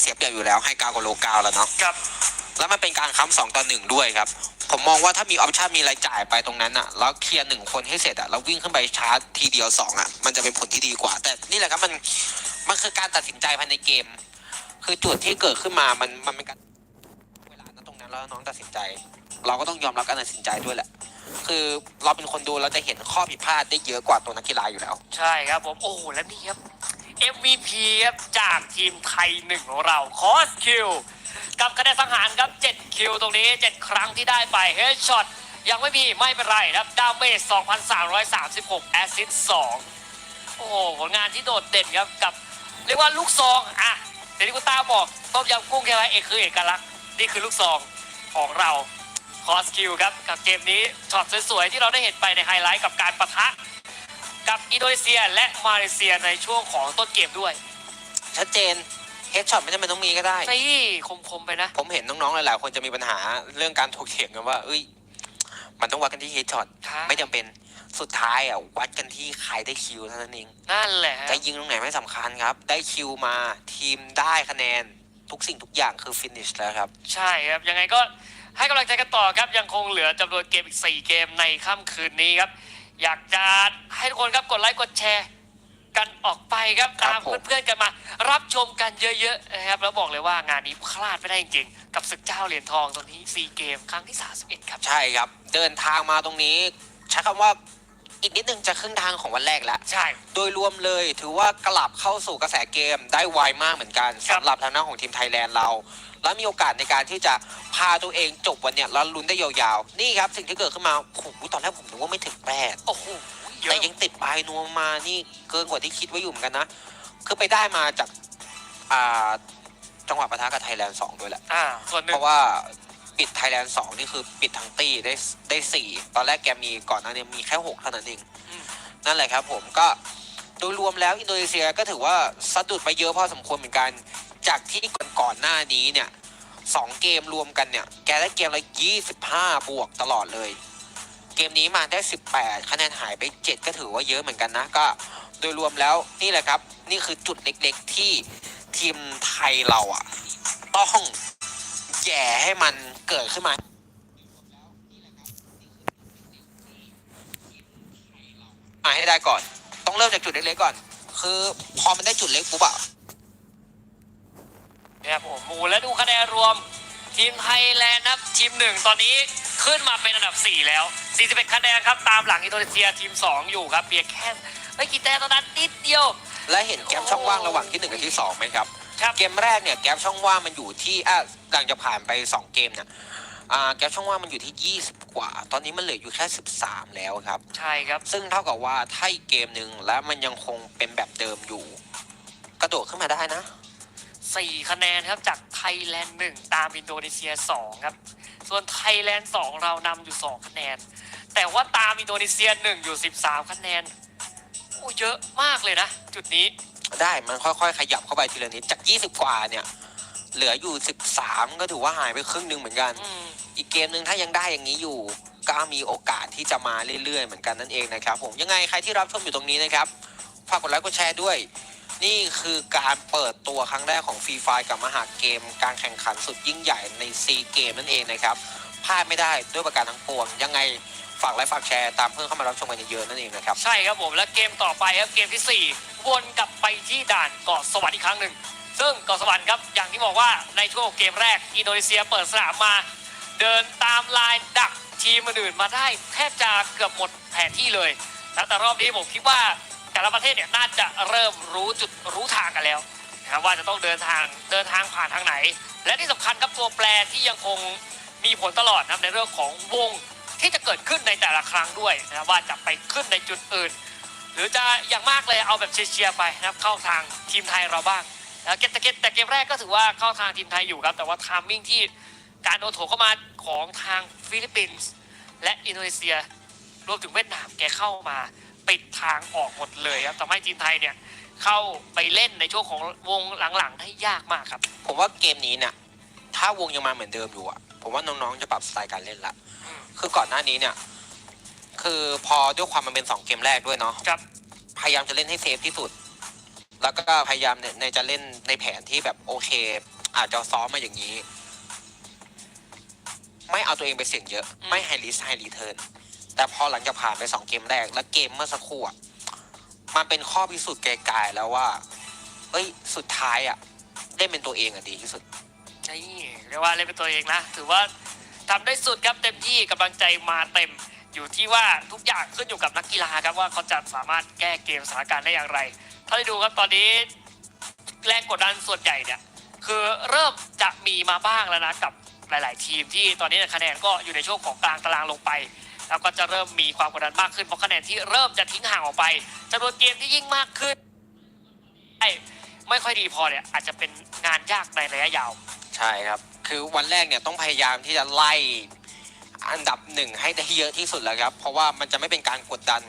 เสียเปรียบอยู่แล้วให้กาวกับโลกาวแล้วเนาะครับ แล้วมันเป็นการค้ำสองต่อหนึ่งด้วยครับ ผมมองว่าถ้ามีออปชันมีรายจ่ายไปตรงนั้นอะแล้วเคลียร์หนึ่งคนให้เสร็จอะแล้ววิ่งขึ้นไปชาร์จทีเดียวสองอะมันจะเป็นผลที่ดีกว่า แต่นี่แหละครับมันมันคือการตัดสินใจภายในเกม คือจุดที่เกิดขึ้นมามันมันเป็นการเวลาณตรงนั้นแล้วน้องตัดสินใจ เราก็ต้องยอมรับการตัดสินใจด้วยแหละ คือเราเป็นคนดูเราจะเห็นข้อผิดพลาดได้เยอะกว่าตัวนักกีฬาอยู่แล้ว ใช่ครับผม โอ้โห แล้วนี่ครับ MVP ครับจากทีมไทยหนึ่งของเราคอสคิวกับคะแนนสังหารครับ 7 คิวตรงนี้ 7 ครั้งที่ได้ไปเฮดช็อตยังไม่มีไม่เป็นไรครับดาเมจ2,336 แอสซิส2โอ้โหผลงานที่โดดเด่นครับกับ เรียกว่าลูกซองอะเดี๋ยวที่คุณต้าบอกต้มยำกุ้งใช่ไหมเอกคือเอกลักษณ์นี่คือลูกซองของเราคอสคิวครับกับเกมนี้ช็อตสวยๆที่เราได้เห็นไปในไฮไลท์กับการปะทะ กับอินโดนีเซียและมาเลเซียในช่วงของต้นเกมด้วย ชัดเจนเฮดช็อตไม่จำเป็นต้องมีก็ได้ นี่คมๆไปนะ ผมเห็นน้องๆหลายๆคนจะมีปัญหาเรื่องการถกเถียงกันว่า เอ้ย มันต้องวัดกันที่เฮดช็อตครับ ไม่จำเป็นสุดท้ายอะวัดกันที่ใครได้คิวเท่านั้นเองนั่นแหละฮะจะยิงตรงไหนไม่สำคัญครับ ได้คิวมาทีมได้คะแนนทุกสิ่งทุกอย่างคือฟินิชแล้วครับ ใช่ครับ ยังไงก็ให้กำลังใจกันต่อครับ ยังคงเหลือจำนวนเกมอีก 4 เกมในค่ำคืนนี้ครับ อยากจะให้ทุกคนครับกดไลค์กดแชร์ กันออกไปครับครับตามผม เพื่อนๆกันมา รับชมกันเยอะๆนะครับแล้วบอกเลยว่างานนี้พลาดไม่ได้จริงๆ กับศึกเจ้าเหรียญทองตรงนี้4เกมครั้งที่ 31 ครับ ใช่ครับ เดินทางมาตรงนี้ ใช้คำว่า อีกนิดนึงจะครึ่งทางของวันแรกแล้ว ใช่ โดยรวมเลยถือว่ากลับเข้าสู่กระแสเกมได้ไวมากเหมือนกันครับ สำหรับทางด้านของทีมไทยแลนด์เรา และมีโอกาสในการที่จะพาตัวเองจบวันเนี้ยแล้วลุ้นได้ยาวๆ นี่ครับสิ่งที่เกิดขึ้นมาโอ้โหตอนแรกผมนึกว่าไม่ถึงแปดโอ้โหเยแต่อะยังติดปลายนวมมานี่เกินกว่าที่คิดไว้อยู่เหมือนกันนะ คือไปได้มาจากอ่าจังหวะปะทะกับไทยแลนด์สองด้วยแหละ อ่าส่วนหนึ่เพง ราะว่า ปิดไทยแลนด์สองนี่คือปิดทั้งตีได้ได้สี่ตอนแรกแกมีก่อนหน้านี้มีแค่หกเท่านั้นเองอืมนั่นแหละครับผมก็โดยรวมแล้วอินโดนีเซียก็ถือว่าสะดุดไปเยอะพอสมควรเหมือนกัน จากที่ก่อนก่อนๆหน้านี้เนี่ยสองเกมรวมกันเนี่ย แกได้เกมละยี่สิบห้าบวกตลอดเลย เกมนี้มาได้สิบแปดคะแนนหายไปเจ็ดก็ถือว่าเยอะเหมือนกันนะก็ โดยรวมแล้วนี่แหละครับ นี่คือจุดเล็กๆที่ทีมไทยเราอะต้องแย่ให้มัน เกิดขึ้นมา มาให้ได้ก่อน ต้องเริ่มจากจุดเล็กๆก่อน คือพอมันได้จุดเล็กปุ๊บอะนะครับผมโอ้โหแล้วดูคะแนนรวม ทีมไทยแลนด์นะครับทีมหนึ่งตอนนี้ขึ้นมาเป็นอันดับ 4 แล้ว 41 คะแนนครับตามหลังอินโดนีเซียทีม 2 อยู่ครับเพียงแค่ไม่กี่แต้มเท่านั้นนิดเดียว และเห็นแกลบช่องว่างระหว่างที่หนึ่งกับที่สองไหมครับ ครับ เกมแรกเนี่ยแกลบช่องว่างมันอยู่ที่อะหลังจากผ่านไปสองเกมเนี่ยอ่าแกลบช่องว่างมันอยู่ที่ 20 กว่า ตอนนี้มันเหลืออยู่แค่ 13 แล้วครับ ใช่ครับ ซึ่งเท่ากับว่าถ้าอีกเกมหนึ่งแล้วมันยังคงเป็นแบบเดิมอยู่ กระโดดขึ้นมาได้นะ 4 คะแนนครับจากไทยแลนด์1ตามอินโดนีเซีย 2 ครับ ส่วนไทยแลนด์2เรานำอยู่ 2 คะแนน แต่ว่าตามอินโดนีเซีย 1 อยู่ 13 คะแนนโอ้เยอะมากเลยนะ จุดนี้ ได้มันค่อยๆ ขยับเข้าไปทีละนิดจาก20กว่าเนี่ย เหลืออยู่13ก็ถือว่าหายไปครึ่งหนึ่งเหมือนกัน อืมอีกเกมหนึ่งถ้ายังได้อย่างนี้อยู่ ก็มีโอกาสที่จะมาเรื่อยๆ เหมือนกันนั่นเองนะครับ ผมยังไงใครที่รับชมอยู่ตรงนี้นะครับฝากกดไลค์กดแชร์ด้วย นี่คือการเปิดตัวครั้งแรกของฟรีไฟกับมหาเกม การแข่งขันสุดยิ่งใหญ่ในซีเกมนั่นเองนะครับพลาดไม่ได้ด้วยประการทั้งปวงยังไง ฝากไลค์ฝากแชร์ตามเพื่อนเข้ามารับชมกันเยอะๆนั่นเองนะครับ ใช่ครับผมและเกมต่อไปครับเกมที่ 4 วนกลับไปที่ด่านเกาะสวรรค์อีกครั้งหนึ่ง ซึ่งเกาะสวรรค์ครับอย่างที่บอกว่าในช่วงเกมแรกอินโดนีเซียเปิดสนามมา เดินตามลายดักทีมอื่นมาได้แทบจะเกือบหมดแผนที่เลยแล้วแต่รอบนี้ผมคิดว่าแต่ละประเทศเนี่ยน่าจะเริ่มรู้จุดรู้ทางกันแล้วนะครับว่าจะต้องเดินทางเดินทางผ่านทางไหน และที่สำคัญครับตัวแปรที่ยังคงมีผลตลอดนะในเรื่องของวง ที่จะเกิดขึ้นในแต่ละครั้งด้วยนะครับว่าจะไปขึ้นในจุดอื่น หรือจะอย่างมากเลยเอาแบบเชียร์ๆไปนะครับเข้าทางทีมไทยเราบ้างแล้วเกมแต่เกมแต่เกมแรกก็ถือว่าเข้าทางทีมไทยอยู่ครับแต่ว่าทามมิ่งที่การโดนโถเข้ามาของทางฟิลิปปินส์และอินโดนีเซียรวมถึงเวียดนามแกเข้ามาปิดทางออกหมดเลยครับทำให้ทีมไทยเนี่ยเข้าไปเล่นในช่วงของวงหลังๆได้ยากมากครับ ผมว่าเกมนี้เนี่ยถ้าวงยังมาเหมือนเดิมอยู่อะผมว่าน้องๆจะปรับสไตล์การเล่นละอืม คือก่อนหน้านี้เนี่ย คือพอด้วยความมันเป็นสองเกมแรกด้วยเนาะครับ พยายามจะเล่นให้เซฟที่สุด แล้วก็พยายามในในจะเล่นในแผนที่แบบโอเค อาจจะซ้อมมาอย่างนี้ ไม่เอาตัวเองไปเสี่ยงเยอะไม่ไฮริสไฮรีเทิร์นแต่พอหลังจากผ่านไปสองเกมแรก แล้วเกมเมื่อสักครู่อะมันเป็นข้อพิสูจน์ไกลๆแล้วว่า เอ้ย สุดท้ายอะได้เป็นตัวเองอะดีที่สุด นี่เรียกว่าเล่นเป็นตัวเองนะ ถือว่า ทำได้สุดครับเต็มที่กำลังใจมาเต็ม อยู่ที่ว่าทุกอย่างขึ้นอยู่กับนักกีฬาครับว่าเขาจะสามารถแก้เกมสถานการณ์ได้อย่างไร ถ้าได้ดูครับตอนนี้แรงกดดันส่วนใหญ่เนี่ยคือเริ่มจะมีมาบ้างแล้วนะกับหลาย ๆ ทีมที่ตอนนี้คะแนนก็อยู่ในช่วงของกลางตารางลงไป แล้วก็จะเริ่มมีความกดดันมากขึ้นเพราะคะแนนที่เริ่มจะทิ้งห่างออกไปจำนวนเกมที่ยิ่งมากขึ้นไอ้ไม่ค่อยดีพอเนี่ยอาจจะเป็นงานยากในระยะยาว ใช่ครับ คือวันแรกเนี่ยต้องพยายามที่จะไล่อันดับหนึ่งให้ได้เยอะที่สุดแล้วครับ เพราะว่ามันจะไม่เป็นการกดดัน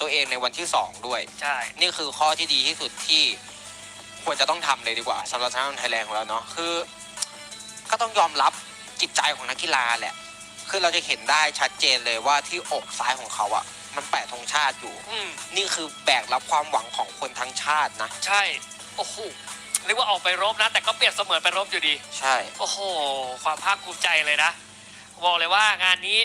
ตัวเองในวันที่สองด้วย ใช่ นี่คือข้อที่ดีที่สุดที่ควรจะต้องทำเลยดีกว่าสำหรับทางไทยแลนด์ของเราเนาะคือ ก็ต้องยอมรับจิตใจของนักกีฬาแหละ คือเราจะเห็นได้ชัดเจนเลยว่าที่อกซ้ายของเขาอะมันแปะธงชาติอยู่ อืมนี่คือแบกรับความหวังของคนทั้งชาตินะ ใช่ โอ้โห เรียกว่าออกไปรบนะ แต่ก็เปรียบเสมือนไปรบอยู่ดี ใช่ โอ้โห ความภาคภูมิใจเลยนะ บอกเลยว่างานนี้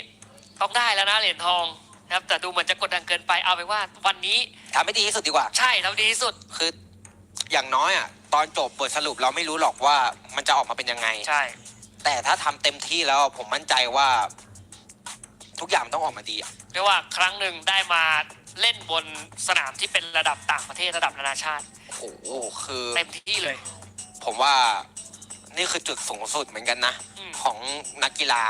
ต้องได้แล้วนะเหรียญทองนะครับ แต่ดูเหมือนจะกดดันเกินไปเอาไปนว่าวันนี้ทำให้ดีที่สุดดีกว่า ใช่ทำดีที่สุด คืออย่างน้อยอะตอนจบบทสรุปเราไม่รู้หรอกว่ามันจะออกมาเป็นยังไง ใช่ แต่ถ้าทำเต็มที่แล้วผมมั่นใจว่า ทุกอย่างต้องออกมาดีอะ เรียกว่าครั้งหนึ่งได้มา เล่นบนสนามที่เป็นระดับต่างประเทศระดับนานาชาติโอ้โหคือเต็มที่เลย ผมว่านี่คือจุดสูงสุดเหมือนกันนะ อืม ของนักกีฬา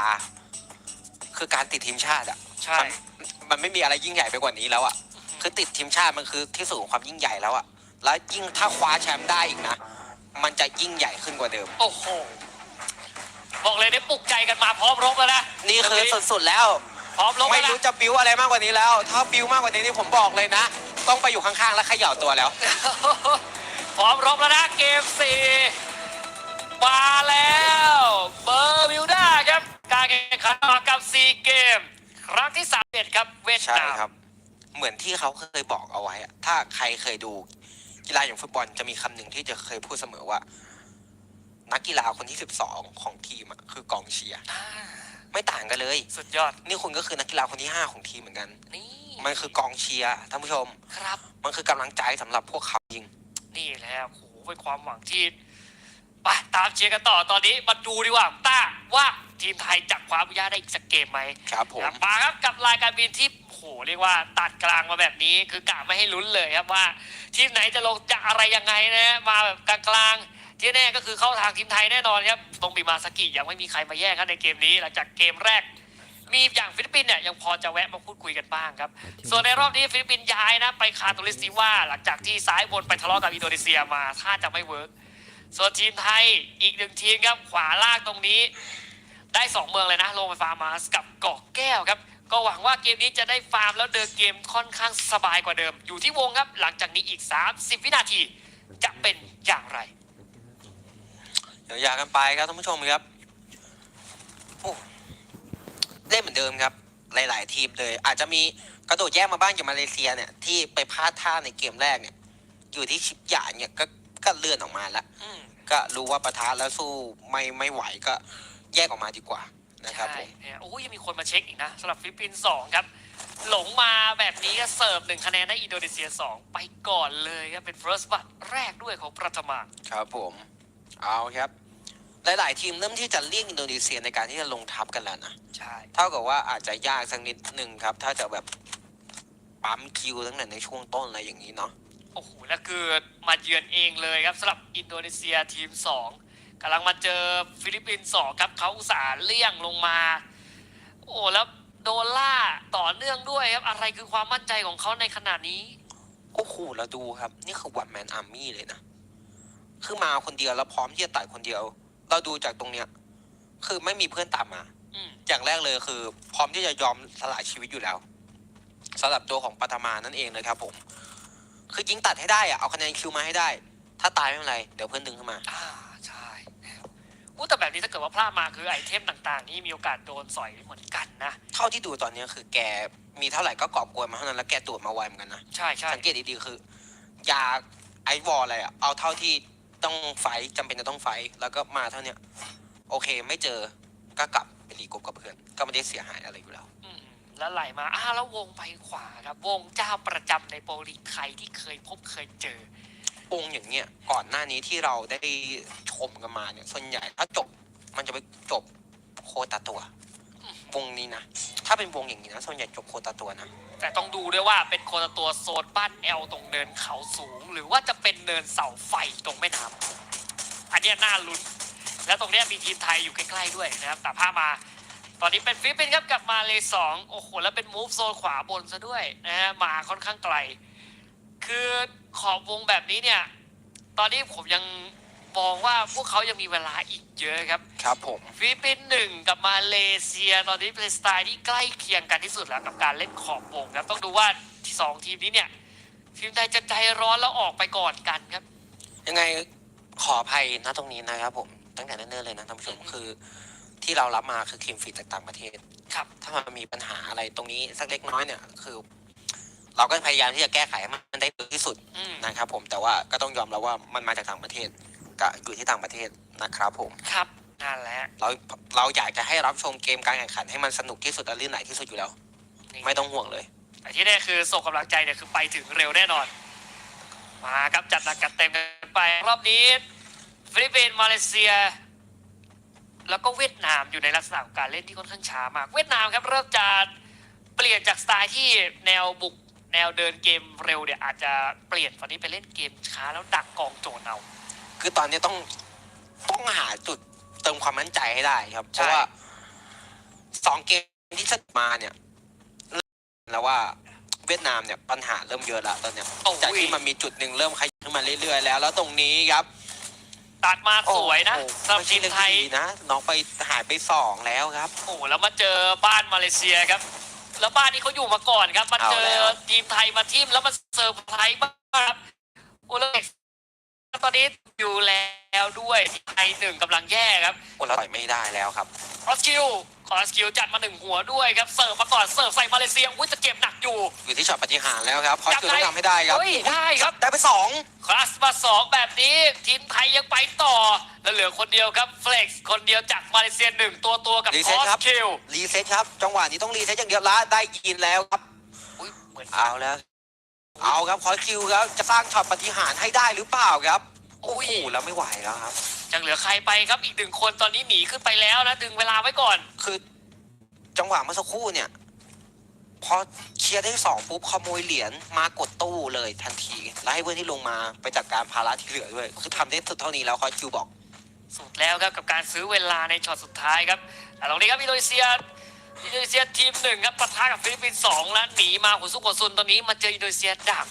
คือการติดทีมชาติอะใช่ มันมันไม่มีอะไรยิ่งใหญ่ไปกว่านี้แล้วอะคือติดทีมชาติมันคือที่สุดของความยิ่งใหญ่แล้วอะแล้วยิ่งถ้าคว้าแชมป์ได้อีกนะมันจะยิ่งใหญ่ขึ้นกว่าเดิม โอ้โห บอกเลยได้ปลุกใจกันมาพร้อมรบแล้วนะนี่คือสุดๆแล้ว พร้อมรบไม่แล้วรู้นะจะบิ้วอะไรมากกว่านี้แล้ว ถ้าบิ้วมากกว่านี้นี่ผมบอกเลยนะ ต้องไปอยู่ข้างๆ แล้วเขย่าตัวแล้ว พร้อมรบแล้วนะเกมสี่มาแล้วเบอร์มิวด้าครับ การแข่งขันมากับซีเกม ครั้งที่สามเอ็ดครับเวียดใช่นาม ครับ เหมือนที่เขาเคยบอกเอาไว้อะถ้าใครเคยดูกีฬาอย่างฟุตบอลจะมีคำหนึ่งที่จะเคยพูดเสมอว่า นักกีฬาคนที่ 12 ของทีมอะคือกองเชียร์อ่า ไม่ต่างกันเลย สุดยอด นี่คุณก็คือนักกีฬาคนที่ 5 ของทีมเหมือนกัน นี่มันคือกองเชียร์ท่านผู้ชม ครับ มันคือกำลังใจสำหรับพวกเขาจริง นี่แหละโอ้โหเป็นความหวังที่ไปตามเชียร์กันต่อตอนนี้มาดูดีกว่าต้าว่าทีมไทยจะคว้าวิญญาได้อีกสักเกมไหมครับผม มาครับกับรายการบินที่โอ้โหเรียกว่าตัดกลางมาแบบนี้คือกะไม่ให้ลุ้นเลยครับว่า ทีมไหนจะลงจะอะไรยังไงนะมาแบบกลางๆ ที่แน่ก็คือเข้าทางทีมไทยแน่นอนครับตรงบิมาสกิยังไม่มีใครมาแย่งกันในเกมนี้ หลังจากเกมแรก มีอย่างฟิลิปปินส์เนี่ยยังพอจะแวะมาพูดคุยกันบ้างครับ ส่วนในรอบนี้ฟิลิปปินส์ย้ายนะ ไปคาโตลิสติว่า หลังจากที่ซ้ายบนไปทะเลาะกับอินโดนีเซียมาถ้าจะไม่เวิร์กส่วนทีมไทยอีกหนึ่งทีมครับขวาล่างตรงนี้ ได้สองเมืองเลยนะโรงไฟฟ้ามาสกับเกาะแก้วครับก็หวังว่าเกมนี้จะได้ฟาร์มแล้วเดินเกมค่อนข้างสบายกว่าเดิม อยู่ที่วงครับหลังจากนี้อีก 30 วินาทีจะเป็นอย่างไร เดี๋ยวยากันไปครับท่านผู้ชมครับโอ้เล่นเหมือนเดิมครับ หลาย ๆ ทีมเลย อาจจะมีกระโดดแยกมาบ้างอย่างมาเลเซียเนี่ยที่ไปพลาดท่าในเกมแรกเนี่ย อยู่ที่ชิปหยาเนี่ยก็ก็เลื่อนออกมาแล้วอืมก็รู้ว่าประทะแล้วสู้ไม่ไม่ไหวก็แยกออกมาดีกว่านะครับผใช่มเนี่ยโอ้ยยังมีคนมาเช็คอีกนะสำหรับฟิลิปปินส์สองครับ หลงมาแบบนี้ก็เสิร์ฟหนึ่งคะแนนให้อินโดนีเซีย2ไปก่อนเลยครับเป็น first b u t แรกด้วยของประธมาครับผม เอาครับ หลาย ๆ ทีมเริ่มที่จะเลี่ยงอินโดนีเซียในการที่จะลงทับกันแล้วนะใช่เท่ากับว่าอาจจะยากสักนิดหนึ่งครับ ถ้าจะแบบปั๊มคิวตั้งแต่ในช่วงต้นอะไรอย่างนี้เนาะโอ้โหแล้วคือมาเยือนเองเลยครับสำหรับอินโดนีเซียทีม 2กำลังมาเจอฟิลิปปินส์2ครับเขาอุตส่าห์เลี่ยงลงมา โอ้แล้วโดนล่าต่อเนื่องด้วยครับ อะไรคือความมั่นใจของเขาในขณะนี้โอ้โหเราดูครับ นี่คือวันแมนอาร์มี่เลยนะ คือมาคนเดียวแล้วพร้อมที่จะต่อยคนเดียว เราดูจากตรงเนี้ย คือไม่มีเพื่อนตามมา อืม อย่างแรกเลยคือ พร้อมที่จะยอมสละชีวิตอยู่แล้วสำหรับตัวของปัทมานั่นเองเลยครับผม คือยิงตัดให้ได้อะเอาคะแนนคิวมาให้ได้ ถ้าตายไม่เป็นไรเดี๋ยวเพื่อนดึงขึ้นมา อ่าใช่นะครับอู้แต่แบบนี้ถ้าเกิดว่าพลาดมาคือไอเทมต่างๆ นี่มีโอกาสโดนสอยเหมือนกันนะ เท่าที่ดูตอนเนี้ยคือแกมีเท่าไหร่ก็กอบโกยมาเท่านั้นแล้วแกตรวจมาไวเหมือนกันนะ ใช่ใช่สังเกตดีๆคือ ยาไอวอลอะไรอะเอาเท่าที่ ต้องไฟท์จำเป็นจะต้องไฟท์แล้วก็มาเท่าเนี้ยโอเคไม่เจอก็กลับไปรีกรุ๊ปกับเพื่อนก็ไม่ได้เสียหายอะไรอยู่แล้ว อืมแล้วไหลมาอ้าวแล้ววงไปขวาครับวงเจ้าประจำในโปรลีกไทยที่เคยพบเคยเจอวงอย่างเงี้ยก่อนหน้านี้ที่เราได้ชมกันมาเนี่ยส่วนใหญ่ถ้าจบมันจะไปจบโคตาตัวอืมวงนี้นะ ถ้าเป็นวงอย่างนี้นะ ส่วนใหญ่จบโคตาตัวนะ แต่ต้องดูด้วยว่าเป็นคนตัวโซนบ้านแอลตรงเนินเขาสูง หรือว่าจะเป็นเนินเสาไฟตรงแม่น้ำอันเนี้ยน่าลุ้น แล้วตรงเนี้ยมีทีมไทยอยู่ใกล้ๆด้วยนะครับแต่ภาพมา ตอนนี้เป็นฟิลิปปินส์ครับกลับมาเลยสองโอ้โหแล้วเป็นมูฟโซนขวาบนซะด้วยนะฮะมาค่อนข้างไกล คือขอบวงแบบนี้เนี่ย ตอนนี้ผมยัง มองว่าพวกเขายังมีเวลาอีกเยอะครับ ครับผม ฟิลิปปินส์หนึ่งกับมาเลเซียตอนนี้เป็นสไตล์ที่ใกล้เคียงกันที่สุดแล้วกับการเล่นขอบวงครับต้องดูว่าที่สองทีมนี้เนี่ยทีมไทยจะใจร้อนแล้วออกไปก่อนกันครับ ยังไงขออภัยนะตรงนี้นะครับผมตั้งแต่เนิ่นๆเลยนะท่านผู้ชมอืมคือที่เรารับมาคือทีมฟีดจากต่างประเทศ ครับ ถ้ามันมีปัญหาอะไรตรงนี้สักเล็กน้อยเนี่ยคือ เราก็พยายามที่จะแก้ไขให้มันได้ดีที่สุดอืม นะครับผมแต่ว่าก็ต้องยอมรับว่ามันมาจากต่างประเทศ ก็อยู่ที่ต่างประเทศนะครับผม ครับนั่นแหละเราเราอยากจะให้รับชมเกมการแข่งขันให้มันสนุกที่สุดและลื่นไหลที่สุดอยู่แล้ว นี่ไม่ต้องห่วงเลย แต่ที่แน่คือส่งกำลังใจเนี่ยคือไปถึงเร็วแน่นอน มาครับจัดหนักจัดเต็มกันไป รอบนี้ฟิลิปปินส์มาเลเซีย แล้วก็เวียดนามอยู่ในลักษณะของการเล่นที่ค่อนข้างช้ามาก เวียดนามครับเริ่มจะเปลี่ยนจากสไตล์ที่แนวบุกแนวเดินเกมเร็วเนี่ยอาจจะเปลี่ยนตอนนี้ไปเล่นเกมช้าแล้วดักกองโจรเอา คือตอนนี้ต้องต้องหาจุดเติมความมั่นใจให้ได้ครับ เพใช่ ราะว่าสองเกมที่ชนะมาเนี่ยเริ่มแล้วว่าเวียดนามเนี่ยปัญหาเริ่มเยอะแล้วตอนเนี้ยโอ้ย จากที่มันมีจุดหนึ่งเริ่มขยับขึ้นมาเรื่อยๆแล้ว แล้วตรงนี้ครับตัดมาสวยนะโอ้โหสำหรับไม่ทีใช่มเรื่องไทยดีนะน้องไปหายไปสองแล้วครับ โอ้โหแล้วมาเจอบ้านมาเลเซียครับ แล้วบ้านนี้เขาอยู่มาก่อนครับมาเจอเอาแล้ว ทีมไทยมาทิมแล้วมาเซอร์ไพรส์มากครับโอ้แล้ว ตอนนี้อยู่แล้วด้วยทีมไทยหนึ่งกำลังแย่ครับโอ้เราต่อยไม่ได้แล้วครับคอสคิวคอสคิวจัดมาหนึ่งหัวด้วยครับเสิร์ฟมาก่อนเสิร์ฟใส่มาเลเซียอุ้ยจะเก็บหนักอยู่อยู่ที่ช็อตปฏิหารย์แล้วครับเขาจับคือได้ต้องทำให้ได้ครับเฮ้ยได้ครับได้ไปสองคลาสมาสองแบบนี้ทีมไทยยังไปต่อแล้วเหลือคนเดียวครับเฟล็กซ์คนเดียวจากมาเลเซียหนึ่งตัวตัวกับรีคเซ็ตอสครับคิวรีเซ็ตครับจังหวะนี้ต้องรีเซ็ตอย่างเดียวละได้ยินแล้วครับอุ้ยเหมือนเอาแล้ว เอาครับคอคิวครับจะสร้างช็อตปฏิหารย์ให้ได้หรือเปล่าครับโอ้อุ้ยโหแล้วไม่ไหวแล้วครับ ยังเหลือใครไปครับอีกหนึ่งคนตอนนี้หนีขึ้นไปแล้วนะดึงเวลาไว้ก่อน คือจังหวะเมื่อสักครู่เนี่ยพอเคลียร์ได้สองปุ๊บขโมยเหรียญมากดตู้เลยทันทีแล้วให้เพื่อนที่ลงมาไปจัดการภาระที่เหลือด้วยคือทำได้สุดเท่านี้แล้วคอคิวบอก สุดแล้วครับกับการซื้อเวลาในช็อตสุดท้ายครับแต่ตรงนี้ครับอินโดนีเซีย อินโดนีเซียทีมหนึ่งครับปะทะกับฟิลิปปินส์สองแล้วหนีมาหัวซุกหัวซุนตอนนี้มาเจออินโดนีเซียดัก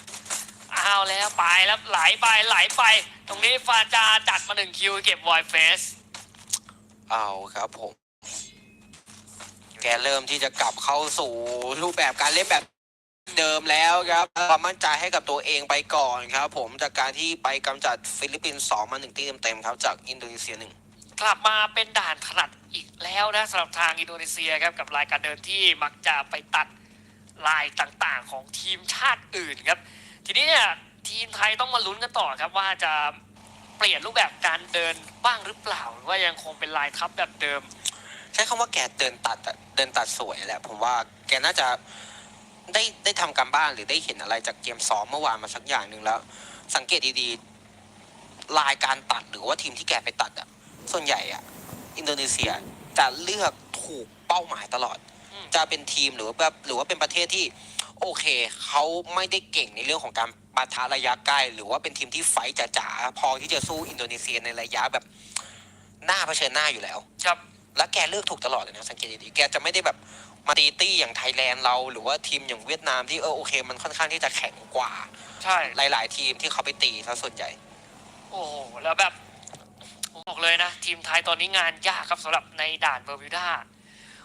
เอาแล้วไปแล้วไหลไปไหลไป ตรงนี้ฟาจาจัดมาหนึ่งคิวเก็บไวเฟสเอาครับผม แกเริ่มที่จะกลับเข้าสู่รูปแบบการเล่นแบบเดิมแล้วครับความมั่นใจให้กับตัวเองไปก่อนครับ ผมจากการที่ไปกำจัดฟิลิปปินส์สองมาหนึ่งตีเต็มๆครับ จากอินโดนีเซียหนึ่ง กลับมาเป็นด่านถนัดอีกแล้วนะสำหรับทางอินโดนีเซียครับกับรายการเดินที่มักจะไปตัดลายต่างๆของทีมชาติอื่นครับ ทีนี้เนี่ยทีมไทยต้องมาลุ้นกันต่อครับว่าจะเปลี่ยนรูปแบบการเดินบ้างหรือเปล่า หรือว่ายังคงเป็นลายทับแบบเดิม ใช้คำว่าแกเดินตัดอะเดินตัดสวยแหละ ผมว่าแกน่าจะได้ได้ทำการบ้านหรือได้เห็นอะไรจากเกมซ้อมเมื่อวานมาสักอย่างหนึ่งแล้ว สังเกตดีๆลายการตัดหรือว่าทีมที่แกไปตัดอะ ส่วนใหญ่อะอินโดนีเซียจะเลือกถูกเป้าหมายตลอด อืม จะเป็นทีมหรือว่าแบบหรือว่าเป็นประเทศที่ โอเคเขาไม่ได้เก่งในเรื่องของการปะทะระยะใกล้ หรือว่าเป็นทีมที่ไฟท์จ๋าๆพอที่จะสู้อินโดนีเซียในระยะแบบหน้าเผชิญหน้าอยู่แล้ว ครับ แล้วแกเลือกถูกตลอดเลยนะสังเกตดีๆแกจะไม่ได้แบบมาตีตี้อย่างไทยแลนด์เราหรือว่าทีมอย่างเวียดนามที่เออโอเค มันค่อนข้างที่จะแข็งกว่า ใช่ หลาย ๆ ทีมที่เขาไปตีซะส่วนใหญ่ โอ้โห แล้วแบบผม บอกเลยนะ ทีมไทยตอนนี้งานยากครับสำหรับในด่านเบอร์มิวดา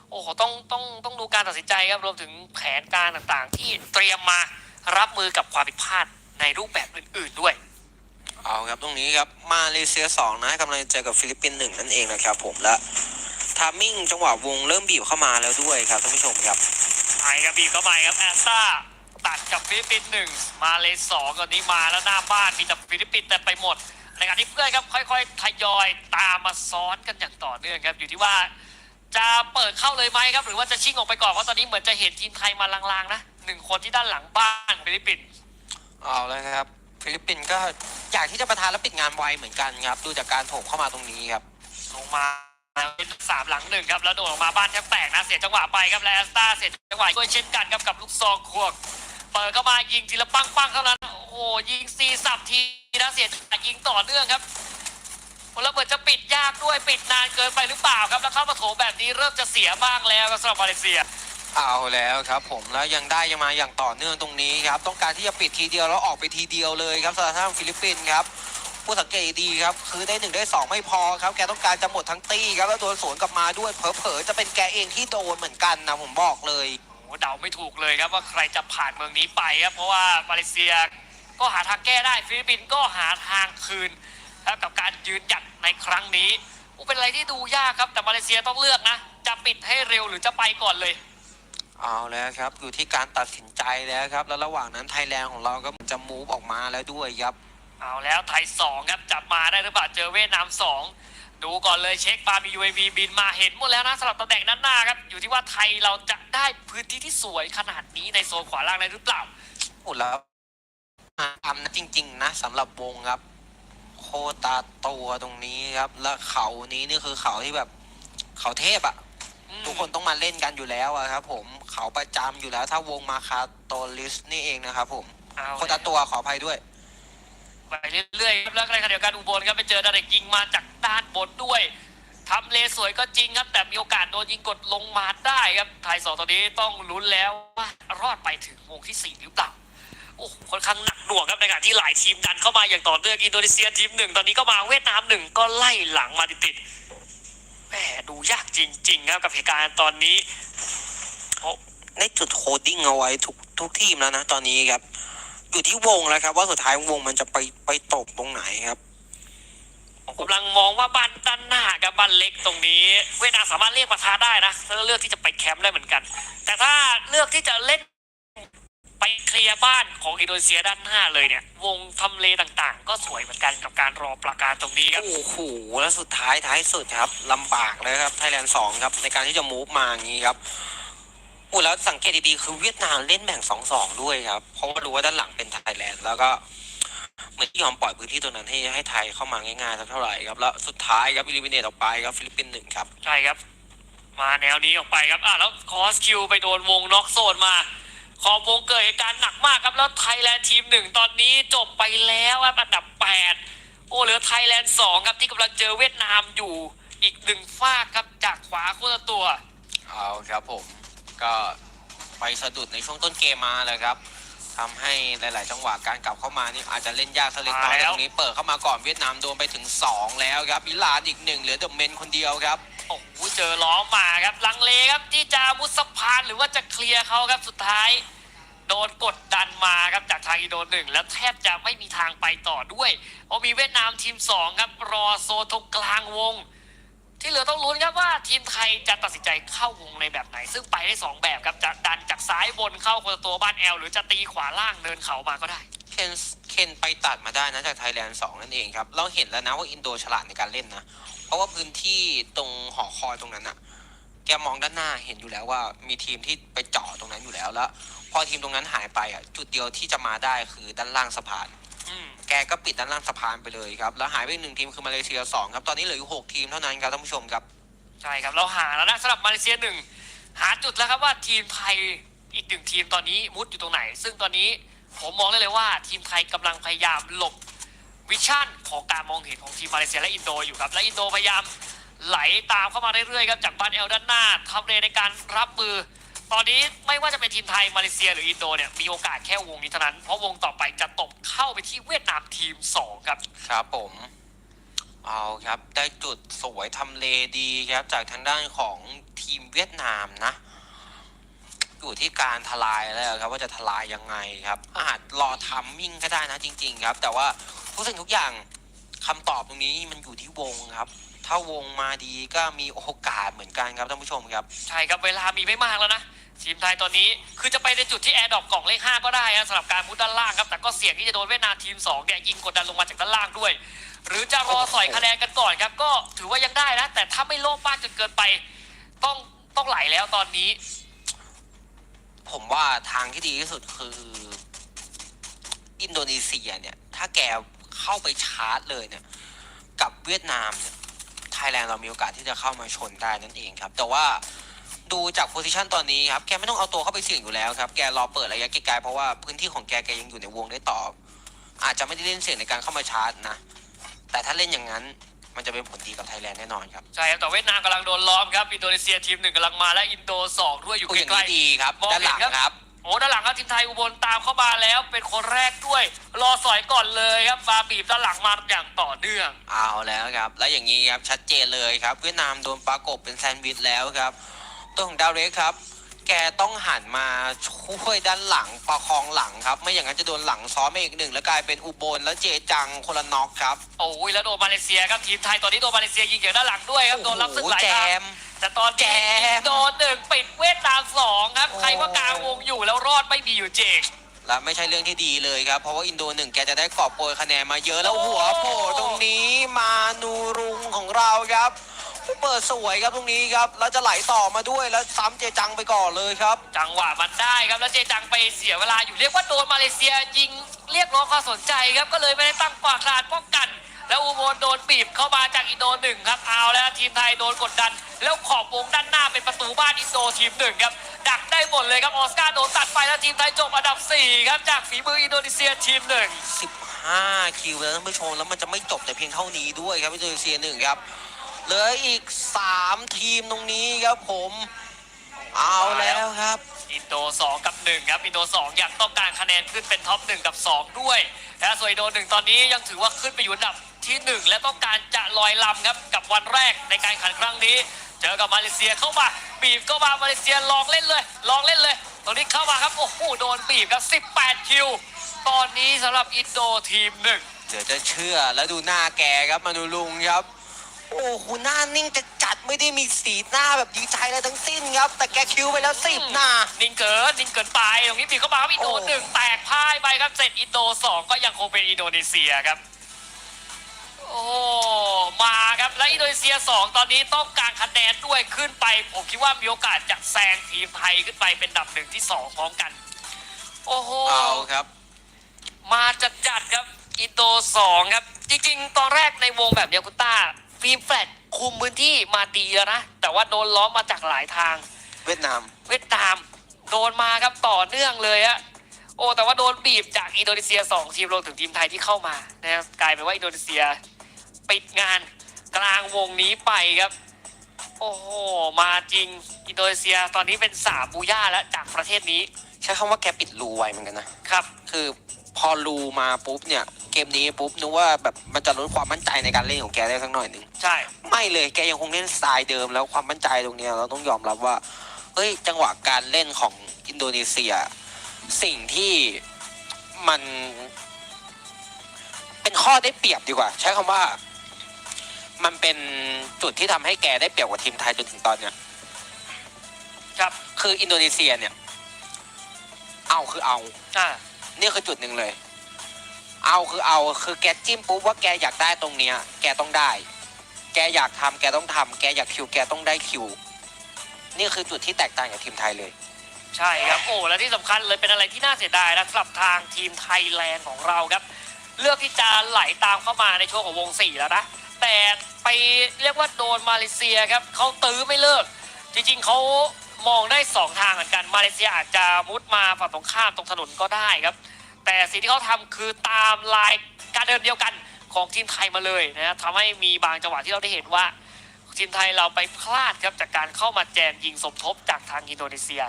โอ้โหต้องต้องต้องดูการตัดสินใจครับรวมถึงแผนการต่างๆ ที่เตรียมมารับมือกับความผิดพลาดในรูปแบบอื่น ๆด้วย เอาครับตรงนี้ครับมาเลเซียสองนะกำลังเจอกับฟิลิปปินส์หนึ่งนั่นเองนะครับผมและทามมิ่งจังหวะวงเริ่มบีบเข้ามาแล้วด้วยครับท่านผู้ชมครับไปครับบีบเข้าไปครับแอสตาตัดกับฟิลิปปินส์หนึ่งมาเลยสองตอนนี้มาแล้วหน้าบ้านมีแต่ฟิลิปปินส์แต่ไปหมด ในขณะที่เพื่อนครับค่อยๆทยอยตามมาซ้อนกันอย่างต่อเนื่องครับอยู่ที่ว่าจะเปิดเข้าเลยไหมครับ หรือว่าจะชิ่งออกไปก่อนเพราะตอนนี้เหมือนจะเห็นทีมไทยมาลางๆนะหนึ่งคนที่ด้านหลังบ้านฟิลิปปินส์เอาเลยครับฟิลิปปินส์ก็อยากที่จะประทานและปิดงานไวเหมือนกันครับ ดูจากการโถมเข้ามาตรงนี้ครับลงมาเป็นสามหลังหนึ่งครับแล้วโดดออกมาบ้านแทบแตกนะเสียจังหวะไปครับแล้วแอสตาเสียจังหวะด้วยเช่นกันครับกับลูกซองควง เปิดเข้ามายิงทีละปังปังๆเท่านั้น โอ้โหยิงซีสับทีนะเสียยิงต่อเนื่องครับแล้วเหมือนจะปิดยากด้วยปิดนานเกินไปหรือเปล่าครับแล้วเข้ามาโถแบบนี้เริ่มจะเสียบ้างแล้วสำหรับมาเลเซียเอาแล้วครับผมแล้วยังได้ยังมาอย่างต่อเนื่องตรงนี้ครับต้องการที่จะปิดทีเดียวแล้วออกไปทีเดียวเลยครับสำหรับทางฟิลิปปินส์ครับผู้สังเกตดีครับคือได้หนึ่งได้สองไม่พอครับแกต้องการจะหมดทั้งตี้ครับแล้วโดนสวนกลับมาด้วยเผลอๆจะเป็นแกเองที่โดนเหมือนกันนะผมบอกเลย เดาไม่ถูกเลยครับว่าใครจะผ่านเมืองนี้ไปครับ เพราะว่ามาเลเซียก็หาทางแก้ได้ฟิลิปปินส์ก็หาทางคืนครับกับการยืนหยัดในครั้งนี้โอ้เป็นอะไรที่ดูยากครับแต่มาเลเซียต้องเลือกนะ จะปิดให้เร็วหรือจะไปก่อนเลย เอาแล้วครับอยู่ที่การตัดสินใจแล้วครับ แล้วระหว่างนั้นไทยแลนด์ของเราก็จะมูฟออกมาแล้วด้วยครับ เอาแล้วไทยสองครับจับมาได้หรือเปล่าเจอเวียดนามสอง ดูก่อนเลยเช็คมามี UAV บินมาเห็นหมดแล้วนะสำหรับตำแหน่งด้านหน้าครับ อยู่ที่ว่าไทยเราจะได้พื้นที่ที่สวยขนาดนี้ในโซนขวาล่างได้หรือเปล่าโอ้แล้วทำนะจริง ๆ นะสำหรับวงครับ โคตาตัวตรงนี้ครับ แล้วเขานี้นี่คือเขาที่แบบเขาเทพอะอืมทุกคนต้องมาเล่นกันอยู่แล้วอะครับ ผมเขาประจำอยู่แล้วถ้าวงมาคาโตลิสนี่เองนะครับผมเอาโคตาตัวขออภัยด้วย ไปเรื่อยๆครับแล้วในขณะเดียวกันอุบลครับไปเจอดาเด็กยิงมาจากด้านบนด้วยทำเลสวยก็จริงครับ แต่มีโอกาสโดนยิงกดลงมาได้ครับไทยสองตอนนี้ต้องลุ้นแล้วว่ารอดไปถึงวงที่สี่หรือเปล่าโอ้ค่อนข้างหนักหน่วงครับในขณะที่หลายทีมดันเข้ามาอย่างต่อเนื่องอินโดนีเซียทีมหนึ่งตอนนี้ก็มาเวียดนามหนึ่งก็ไล่หลังมาติดๆแหมดูยากจริง ๆ ครับกับเหตุการณ์ตอนนี้โอ้ได้จุดโคดดิ้งเอาไว้ทุกทุกทีมแล้วนะตอนนี้ครับ อยู่ที่วงแล้วครับ ว่าสุดท้ายวงมันจะไปไปตกตรงไหนครับผมกำลังมองว่าบ้านด้านหน้ากับบ้านเล็กตรงนี้ เวียดนามสามารถเรียกมาท้าได้นะถ้าเลือกที่จะไปแคมป์ได้เหมือนกัน แต่ถ้าเลือกที่จะเล่นไปเคลียร์บ้านของอินโดนีเซียด้านหน้าเลยเนี่ย วงทำเลต่างๆ ก็สวยเหมือนกันกับการรอประกาศตรงนี้ครับ โอ้โหแล้วสุดท้ายท้ายสุดครับลำบากเลยครับไทยแลนด์สองครับในการที่จะมูฟมาอย่างนี้ครับ โอ้แล้วสังเกตดีๆคือเวียดนามเล่นแบ่งสองสองด้วยครับ เพราะว่ารู้ว่าด้านหลังเป็นไทยแลนด์แล้วก็เหมือนที่ยอมปล่อยพื้นที่ตรงนั้นให้ให้ไทยเข้ามาง่ายๆสักเท่าไหร่ครับแล้วสุดท้ายครับอิลิมิเนตออกไปครับฟิลิปปินส์หนึ่งครับ ใช่ครับ มาแนวนี้ออกไปครับอะแล้วคอสคิวไปโดนวงน็อกโซนมา ขอบวงเกิดเหตุการณ์หนักมากครับแล้วไทยแลนด์ทีมหนึ่งตอนนี้จบไปแล้วครับอันดับ8โอ้เหลือไทยแลนด์สองครับที่กำลังเจอเวียดนามอยู่อีกหนึ่งฟากครับจากขวาคนละตัว เอาครับผม ก็ไปสะดุดในช่วงต้นเกมมาเลยครับทำให้หลาย ๆ จังหวะการกลับเข้ามานี่อาจจะเล่นยากสักเล็กน้อยมาแล้ว ตรงนี้เปิดเข้ามาก่อนเวียดนามโดนไปถึง 2 แล้วครับอิหร่านอีกหนึ่งเหลือเดอะเมนคนเดียวครับ โอ้โหเจอล้อมมาครับ ลังเลครับที่จะมุดสะพานหรือว่าจะเคลียร์เขาครับสุดท้าย โดนกดดันมาครับจากทางอินโดหนึ่งแล้วแทบจะไม่มีทางไปต่อด้วยเพราะมีเวียดนามทีมสองครับ รอโซนตรงกลางวง ที่เหลือต้องลุ้นครับว่าทีมไทยจะตัดสินใจเข้าวงในแบบไหน ซึ่งไปได้สองแบบครับจะดันจากซ้ายบนเข้าคนตัวบ้านแอลหรือจะตีขวาล่างเดินเขามาก็ได้ เคนเคนไปตัดมาได้นะจากไทยแลนด์สองนั่นเองครับ เราเห็นแล้วนะว่าอินโดฉลาดในการเล่นนะ เพราะว่าพื้นที่ตรงหอคอยตรงนั้นอะแกมองด้านหน้าเห็นอยู่แล้วว่ามีทีมที่ไปเจาะตรงนั้นอยู่แล้วแล้ว พอทีมตรงนั้นหายไปอะจุดเดียวที่จะมาได้คือด้านล่างสะพาน แกก็ปิดด้านล่างสะพานไปเลยครับ แล้วหายไปอีกหนึ่งทีมคือมาเลเซียสองครับ ตอนนี้เหลืออยู่หกทีมเท่านั้นครับท่านผู้ชมครับ ใช่ครับเราหาแล้วนะสำหรับมาเลเซียหนึ่งหาจุดแล้วครับว่าทีมไทยอีกหนึ่งทีมตอนนี้มุดอยู่ตรงไหน ซึ่งตอนนี้ผมมองได้เลยว่าทีมไทยกำลังพยายามหลบวิชั่นของการมองเห็นของทีมมาเลเซียและอินโดอยู่ครับและอินโดพยายามไหลตามเข้ามาเรื่อยๆครับจากบ้านเอลด้านหน้าทำเลในการรับมือ ตอนนี้ไม่ว่าจะเป็นทีมไทยมาเลเซียหรืออินโดเนี่ยมีโอกาสแค่วงนี้เท่านั้น เพราะวงต่อไปจะตบเข้าไปที่เวียดนามทีมสองครับ ครับผม เอาครับ ได้จุดสวยทำเลดีครับ จากทางด้านของทีมเวียดนามนะ อยู่ที่การทลายแล้วครับ ว่าจะทลายยังไงครับอาจรอทัมมิ่งก็ได้นะจริง ๆ ครับ แต่ว่าทุกสิ่งทุกอย่างคำตอบตรงนี้มันอยู่ที่วงครับ ถ้าวงมาดีก็มีโอกาสเหมือนกันครับท่านผู้ชมครับ ใช่ครับเวลามีไม่มากแล้วนะทีมไทยตอนนี้คือจะไปในจุดที่แอร์ดรอปกล่องเลข 5 ก็ได้นะสำหรับการมุดด้านล่างครับ แต่ก็เสี่ยงที่จะโดนเวียดนามทีม2เนี่ยยิงกดดันลงมาจากด้านล่างด้วย หรือจะรอสอยคะแนนกันก่อนครับ ก็ถือว่ายังได้นะ แต่ถ้าไม่โลภมากจนเกินไป ต้องต้องไหลแล้วตอนนี้ ผมว่าทางที่ดีที่สุดคือ อินโดนีเซียเนี่ย ถ้าแกเข้าไปชาร์จเลยเนี่ย กับเวียดนามเนี่ย ไทยแลนด์เรามีโอกาสที่จะเข้ามาชนได้นั่นเองครับ แต่ว่าดูจากโพซิชันตอนนี้ครับแกไม่ต้องเอาตัวเข้าไปเสี่ยงอยู่แล้วครับแกรอเปิดระยะไกลๆเพราะว่าพื้นที่ของแกแกยังอยู่ในวงได้ต่อ อาจจะไม่ได้เล่นเสี่ยงในการเข้ามาชาร์จนะ แต่ถ้าเล่นอย่างนั้นมันจะเป็นผลดีกับไทยแลนด์แน่นอนครับ ใช่ครับ แต่เวียดนามกำลังโดนล้อมครับ อินโดนีเซียทีมหนึ่งกำลังมาและอินโดสองด้วยอยู่โอ้อย่างใกล้นี้ดีครับมองด้านหลังเห็นครับครับๆโอ้ ด้านหลังครับทีมไทยอุบลตามเข้ามาแล้ว เป็นคนแรกด้วย รอสอยก่อนเลยครับมาบีบด้านหลังมาอย่างต่อเนื่อง เอาแล้วครับ และอย่างนี้ครับชัดเจนเลยครับ เวียดนามโดนปากบเป็นแซนด์วิชแล้วครับตัวของดาวเรกครับ แกต้องหันมาช่วยด้านหลังประคองหลังครับ ไม่อย่างนั้นจะโดนหลังซ้อมไปอีกหนึ่งแล้วกลายเป็นอุบลแล้วเจจังคนละน็อกครับโอ้ยแล้วโดนมาเลเซียครับทีมไทยตอนนี้โดนมาเลเซียยิงจากด้านหลังด้วยครับโดนรับศึกหลายแจทางม แต่ตอนแจนี้ม โดนหนึ่งปิดเวียดนามสองครับโอ้ใครว่ากลางวงอยู่แล้วรอดไม่มีอยู่จริง และไม่ใช่เรื่องที่ดีเลยครับ เพราะว่าอินโดหนึ่งแกจะได้กอบโกยคะแนนมาเยอะแล้วโอ้หัวโผล่ตรงนี้มานูรุงของเราครับ เปิดสวยครับตรงนี้ครับ แล้วจะไหลต่อมาด้วยแล้วซ้ำเจจังไปก่อนเลยครับ จังหวะมันได้ครับแล้วเจจังไปเสียเวลาอยู่เรียกว่าโดนมาเลเซียยิงเรียกร้องความสนใจครับก็เลยไม่ได้ตั้งปากขาดป้องกัน แล้วอุโมนโดนบีบเข้ามาจากอินโดหนึ่งครับเอาแล้วทีมไทยโดนกดดัน แล้วขอบวงด้านหน้าเป็นประตูบ้านอินโดทีมหนึ่งครับดักได้หมดเลยครับออสการ์โดนตัดไปแล้วทีมไทยจบอันดับสี่ครับจากฝีมืออินโดนีเซียทีมหนึ่ง15 คิวแล้วท่านผู้ชมแล้วมันจะไม่จบแต่เพียงเท่านี้ด้วยครับอินโดนีเซียหนึ่งครับ เหลืออีก 3 ทีมตรงนี้ครับผม เอาแล้วครับ อินโด 2 กับ 1 ครับอินโด 2 ยังต้องการคะแนนขึ้นเป็นท็อป 1 กับ 2 ด้วยและส่วนอินโด 1 ตอนนี้ยังถือว่าขึ้นไปอยู่อันดับที่ 1 และต้องการจะลอยลำครับกับวันแรกในการแข่งขันครั้งนี้ เจอกับมาเลเซียเข้ามาบีบเข้ามามาเลเซียลองเล่นเลย ลองเล่นเลย ตรงนี้เข้ามาครับโอ้โหโดนบีบครับ 18 คิว ตอนนี้สำหรับอินโดทีมหนึ่งเดี๋ยวจะเชื่อแล้วดูหน้าแกครับมานูลุงครับ โอ้โหหน้านิ่งจะจัดไม่ได้มีสีหน้าแบบดีใจอะไรทั้งสิ้นครับ แต่แกคิวไปแล้วสิบหน้า นิ่งเกินนิ่งเกินไปตรงนี้บีบเข้ามาครับอินโดโอ้ หนึ่งแตกพ่ายไปครับเสร็จอินโดสองก็ยังคงเป็นอินโดนีเซียครับ โอ้มาครับและอินโดนีเซีย2ตอนนี้ต้องการคะแนนด้วยขึ้นไป ผมคิดว่ามีโอกาสจะแซงทีมไทยขึ้นไปเป็นอันดับหนึ่งที่2พร้อมกัน โอ้โห เอาครับ มาจัดจัดๆครับอินโด2ครับ จริง ๆ ตอนแรกในวงแบบเนี้ยคุณต้า ฟิล์มแฟลตคุมพื้นที่มาดีแล้วนะ แต่ว่าโดนล้อมมาจากหลายทาง เวียดนาม เวียดนาม โดนมาครับต่อเนื่องเลยอะโอ้แต่ว่าโดนบีบจากอินโดนีเซีย 2 ทีมรวมถึงทีมไทยที่เข้ามานะครับกลายเป็นว่าอินโดนีเซียปิดงานกลางวงนี้ไปครับ โอ้โหมาจริงอินโดนีเซียตอนนี้เป็นสามบูย่าแล้วจากประเทศนี้ ใช้คำว่าแกปิดรูไวเหมือนกันนะครับ คือ พอรูมาปุ๊บเนี่ย เกมนี้ปุ๊บนึกว่าแบบมันจะลดความมั่นใจในการเล่นของแกได้สักหน่อยหนึ่งใช่ ไม่เลยแกยังคงเล่นสไตล์เดิมแล้วความมั่นใจตรงเนี้ยเราต้องยอมรับว่าเฮ้ยจังหวะการเล่นของอินโดนีเซีย สิ่งที่มันเป็นข้อได้เปรียบดีกว่า ใช้คำว่า มันเป็นจุดที่ทำให้แกได้เปรียบกว่าทีมไทยจนถึงตอนเนี้ยครับคืออินโดนีเซียเนี่ย เอาคือเอาอ่า นี่คือจุดหนึ่งเลย เอาคือเอาคือแกจิ้มปุ๊บว่าแกอยากได้ตรงเนี้ย แกต้องได้ แกอยากทำแกต้องทำแกอยากคิว แกต้องได้คิว นี่คือจุดที่แตกต่างจากทีมไทยเลย ใช่ครับโอ้และที่สำคัญเลยเป็นอะไรที่น่าเสียดายนะสำหรับทางทีมไทยแลนด์ของเราครับ เลือกที่จะไหลตามเข้ามาในช่วงของวงสี่แล้วนะแต่ไปเรียกว่าโดนมาเลเซียครับเขาตื้อไม่เลิก จริงๆเขา มองได้สองทางเหมือนกันมาเลเซียอาจจะมุดมาฝั่งตรงข้ามตรงถนนก็ได้ครับ แต่สิ่งที่เขาทำคือตามลายการเดินเดียวกันของทีมไทยมาเลยนะทำให้มีบางจังหวะที่เราได้เห็นว่าทีมไทยเราไปพลาดครับจากการเข้ามาแจมยิงสมทบจากทางอินโดนีเซีย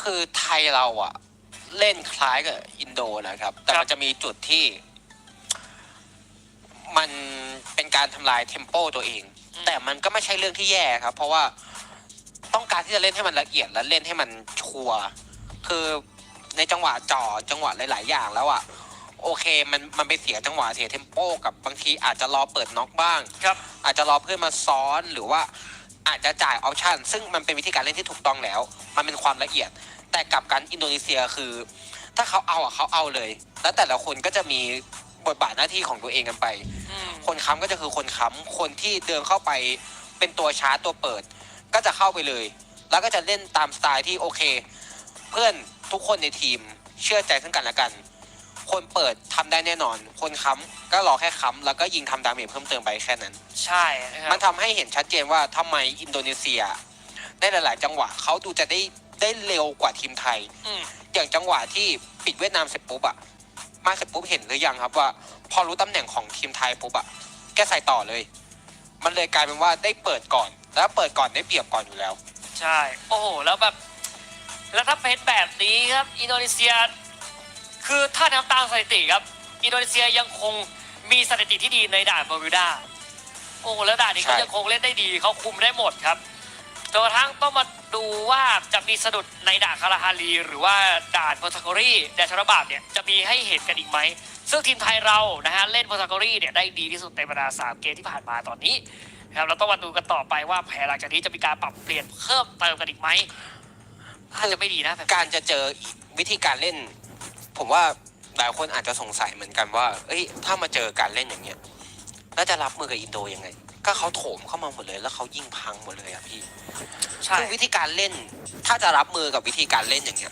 คือไทยเราอะเล่นคล้ายกับอินโดนะครับ แต่ครับมันจะมีจุดที่ มันเป็นการทำลายเทมโปตัวเอง แต่มันก็ไม่ใช่เรื่องที่แย่ครับ เพราะว่า ต้องการที่จะเล่นให้มันละเอียดและเล่นให้มันชัวร์คือในจังหวะจ่อจังหวะหลาย ๆ อย่างแล้วอะโอเคมันมันไปเสียจังหวะเสียเทมโปกับบางทีอาจจะรอเปิดน็อกบ้าง ครับ อาจจะรอเพื่อนมาซ้อนหรือว่าอาจจะจ่ายออปชันซึ่งมันเป็นวิธีการเล่นที่ถูกต้องแล้ว มันเป็นความละเอียด แต่กลับกันอินโดนีเซียคือ ถ้าเขาเอาอะเขาเอาเลย แล้วแต่ละคนก็จะมีบทบาทหน้าที่ของตัวเองกันไปอืมคนค้ำก็จะคือคนค้ำคนที่เดินเข้าไปเป็นตัวชาร์จตัวเปิด ก็จะเข้าไปเลย แล้วก็จะเล่นตามสไตล์ที่โอเค เพื่อนทุกคนในทีมเชื่อใจซึ่งกันและกัน คนเปิดทำได้แน่นอน คนค้ำก็รอแค่ค้ำแล้วก็ยิงทำดาเมจเพิ่มเติมไปแค่นั้น ใช่นะคมัรันบ ทำให้เห็นชัดเจนว่าทำไมอินโดนีเซียได้หลาย ๆ จังหวะเขาดูจะได้ได้เร็วกว่าทีมไทย อืม อย่างจังหวะที่ปิดเวียดนามเสร็จปุ๊บอะมาเสร็จปุ๊บเห็นหรือยังครับว่า พอรู้ตำแหน่งของทีมไทยปุ๊บอะแกใส่ต่อเลย มันเลยกลายเป็นว่าได้เปิดก่อน แล้วเปิดก่อนได้เปรียบก่อนอยู่แล้ว ใช่ โอ้โห แล้วแบบ แล้วถ้าเป็นแบบนี้ครับ อินโดนีเซีย คือถ้านับตามสถิติครับ อินโดนีเซียยังคงมีสถิติที่ดีในด่านบาร์บิวดา โอ้โห แล้วด่านนี้ใช่เขายังคงเล่นได้ดี เขาคุมได้หมดครับจนกระทั่งต้องมาดูว่าจะมีสะดุดในด่านคาราฮารี หรือว่าด่านโพทากอรี่แดนชนบาบเนี่ยจะมีให้เห็นกันอีกไหม ซึ่งทีมไทยเรานะฮะเล่นโพทากอรี่เนี่ยได้ดีที่สุดในบรรดาสามเกมที่ผ่านมาตอนนี้ นะครับเราต้องมาดูกันต่อไปว่าแผนหลังจากนี้จะมีการปรับเปลี่ยนเพิ่มเติมกันอีกไหมน่าจะไม่ดีนะแบบการจะเจอวิธีการเล่น ผมว่าหลายคนอาจจะสงสัยเหมือนกันว่า เอ้ย ถ้ามาเจอการเล่นอย่างเงี้ยแล้วจะรับมือกับอินโดยังไง ก็เขาโถมเข้ามาหมดเลย แล้วเขายิ่งพังหมดเลยอะพี่ใช่คือวิธีการเล่น ถ้าจะรับมือกับวิธีการเล่นอย่างเงี้ย